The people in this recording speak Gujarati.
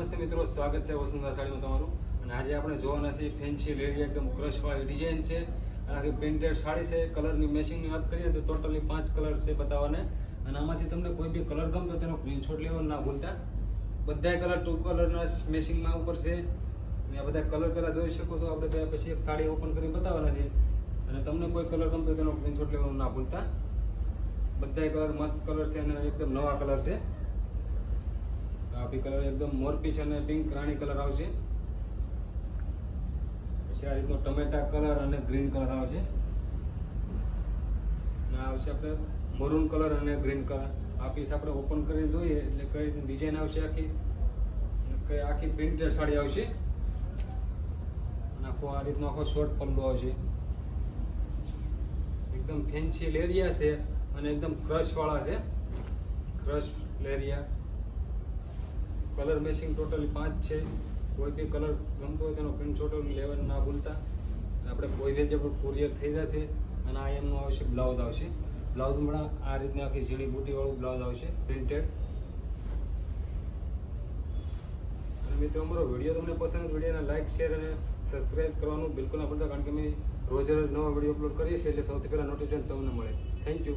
નમસ્તે મિત્રો, સ્વાગત છે વસુંધરા સાડીમાં તમારું. અને આજે આપણે જોવાના છે ફેન્સી લેરી એકદમ ક્રશવાળી ડિઝાઇન છે. અને આખી પ્રિન્ટેડ સાડી છે કલરની મેચિંગની વાત કરીએ તો ટોટલી પાંચ કલર છે બતાવવાને. અને આમાંથી તમને કોઈ બી કલર ગમતો તેનો સ્ક્રીનશોટ લેવાનું ના ભૂલતા. બધાય કલર ટુ કલરના મેચિંગમાં ઉપર છે. અને આ બધા કલર પહેલાં જોઈ શકો છો. આપણે ત્યાં પછી એક સાડી ઓપન કરીને બતાવવાના છે અને તમને કોઈ કલર ગમતો તેનો સ્ક્રીનશોટ લેવાનું ના ભૂલતા. બધાય કલર મસ્ત કલર છે અને એકદમ નવા કલર છે. કાફી કલર એકદમ મોરપીચ અને પિંક રાણી કલર આવશે. પછી આ રીતનો ટમેટા કલર અને ગ્રીન કલર આવશે. આવશે આપણે મરૂન કલર અને ગ્રીન કલર આ પીસ આપણે ઓપન કરીને જોઈએ એટલે કઈ રીતની ડિઝાઇન આવશે આખી. કઈ આખી પ્રિન્ટેડ સાડી આવશે. અને આખો આ રીતનો આખો શોર્ટ પલ્લો આવશે. એકદમ ફેન્સી લેરિયા છે અને એકદમ ક્રશ વાળા છે. ક્રશ લેરિયા કલર મેચિંગ ટોટલી પાંચ છે. કોઈ બી કલર ગમતો હોય તેનો પ્રિન્ટ લેવાનું ના ભૂલતા. આપણે કોઈ રીતે પણ કુરિયર થઈ જશે અને આ એમનું આવશે બ્લાઉઝ આવશે. બ્લાઉઝમાં આ રીતની આખી ઝીણી બુટીવાળું બ્લાઉઝ આવશે પ્રિન્ટેડ અને મિત્રો, અમારો વીડિયો તમને પસંદ વિડીયોને લાઇક શેર અને સબસ્ક્રાઇબ કરવાનું બિલકુલ ના ભૂલતા, કારણ કે અમે રોજે રોજ નવા વીડિયો અપલોડ કરીએ છીએ એટલે સૌથી પહેલાં નોટિફિકેશન તમને મળે. Thank you